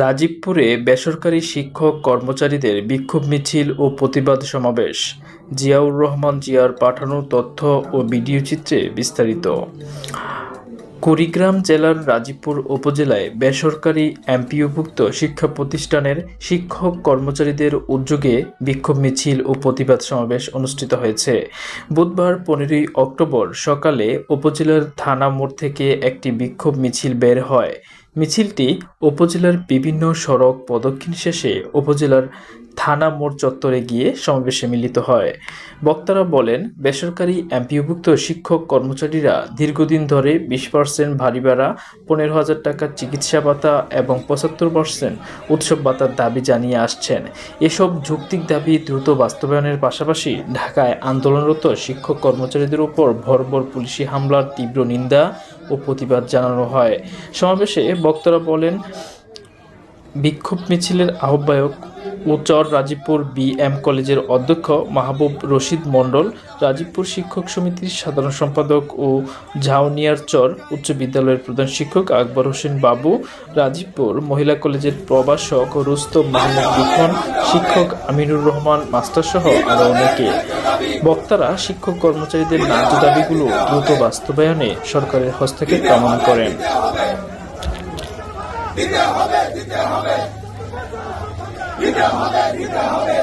রাজীবপুরে বেসরকারি শিক্ষক কর্মচারীদের বিক্ষোভ মিছিল ও প্রতিবাদ সমাবেশ। জিয়াউর রহমান জিয়ার পাঠানো তথ্য ও ভিডিও চিত্রে বিস্তারিত। কুড়িগ্রাম জেলার রাজীবপুর উপজেলায় বেসরকারি এমপিওভুক্ত শিক্ষা প্রতিষ্ঠানের শিক্ষক কর্মচারীদের উদ্যোগে বিক্ষোভ মিছিল ও প্রতিবাদ সমাবেশ অনুষ্ঠিত হয়েছে। বুধবার পনেরোই অক্টোবর সকালে উপজেলার থানা মোড় থেকে একটি বিক্ষোভ মিছিল বের হয়। মিছিলটি উপজেলার বিভিন্ন সড়ক প্রদক্ষিণ শেষে উপজেলার থানা মোড় চত্বরে গিয়ে সমাবেশে মিলিত হয়। বক্তারা বলেন, বেসরকারি এমপিওভুক্ত শিক্ষক কর্মচারীরা দীর্ঘদিন ধরে বিশ পার্সেন্ট ভারী ভাড়া, পনেরো হাজার টাকার চিকিৎসা ভাতা এবং পঁচাত্তর পার্সেন্ট উৎসব ভাতার দাবি জানিয়ে আসছেন। এসব যৌক্তিক দাবি দ্রুত বাস্তবায়নের পাশাপাশি ঢাকায় আন্দোলনরত শিক্ষক কর্মচারীদের উপর ভরভর পুলিশি হামলার তীব্র নিন্দা ও প্রতিবাদ জানানো হয়। সমাবেশে বক্তারা বলেন বিক্ষোভ মিছিলের আহ্বায়ক উচর রাজীবপুর বি এম কলেজের অধ্যক্ষ মাহবুব রশিদ মণ্ডল, রাজীবপুর শিক্ষক সমিতির সাধারণ সম্পাদক ও ঝাউনিয়ার চর উচ্চ বিদ্যালয়ের প্রধান শিক্ষক আকবর হোসেন বাবু, রাজীবপুর মহিলা কলেজের প্রভাষক রুস্তম মাহমুদ লিখন শিক্ষক আমিনুর রহমান মাস্টারসহ আরও অনেকে। বক্তারা শিক্ষক কর্মচারীদের ন্যায্য দাবিগুলো দ্রুত বাস্তবায়নে সরকারের হস্তক্ষেপ কামনা করেন। দিতে হবে দিতে হবে দিতে হবে দিতে হবে